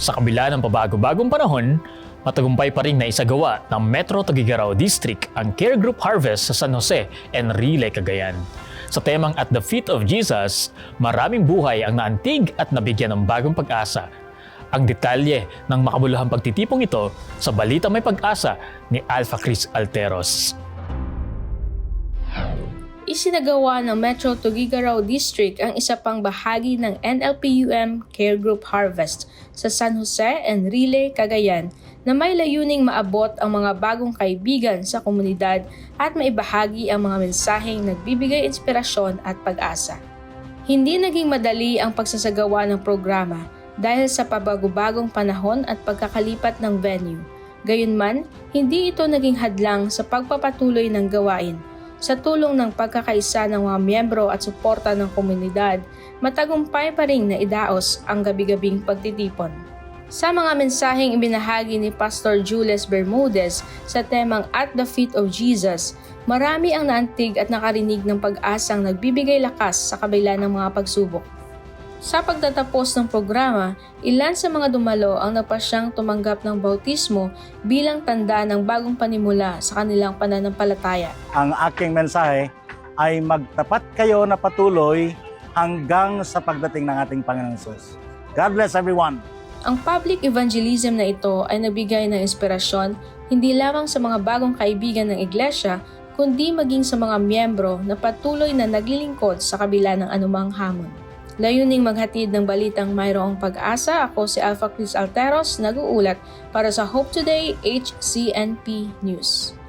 Sa kabila ng pabago-bagong panahon, matagumpay pa rin na isagawa ng Metro Tagigaraw District ang Care Group Harvest sa San Jose, Enrile, Cagayan. Sa temang At the Feet of Jesus, maraming buhay ang naantig at nabigyan ng bagong pag-asa. Ang detalye ng makabuluhang pagtitipong ito sa Balita May Pag-asa ni Alpha Chris Alteros. Isinagawa ng Metro Tugigaraw District ang isa pang bahagi ng NLPUM Care Group Harvest sa San Jose, Enrile, Cagayan na may layuning maabot ang mga bagong kaibigan sa komunidad at maibahagi ang mga mensaheng nagbibigay inspirasyon at pag-asa. Hindi naging madali ang pagsasagawa ng programa dahil sa pabago-bagong panahon at pagkakalipat ng venue. Gayunman, hindi ito naging hadlang sa pagpapatuloy ng gawain sa tulong ng pagkakaisa ng mga miyembro at suporta ng komunidad, matagumpay pa rin na idaos ang gabi-gabing pagtitipon. Sa mga mensaheng ibinahagi ni Pastor Jules Bermudez sa temang At the Feet of Jesus, marami ang naantig at nakarinig ng pag-asang nagbibigay lakas sa kabila ng mga pagsubok. Sa pagtatapos ng programa, ilan sa mga dumalo ang napasyang tumanggap ng bautismo bilang tanda ng bagong panimula sa kanilang pananampalataya. ang aking mensahe ay magtapat kayo na patuloy hanggang sa pagdating ng ating Panginoong Sus. God bless everyone. Ang public evangelism na ito ay nagbigay ng inspirasyon hindi lamang sa mga bagong kaibigan ng iglesia, kundi maging sa mga miyembro na patuloy na naglilingkod sa kabila ng anumang hamon. Layuning maghatid ng balitang mayroong pag-asa, ako si Alpha Chris Alteros, nag-uulat para sa Hope Today HCNP News.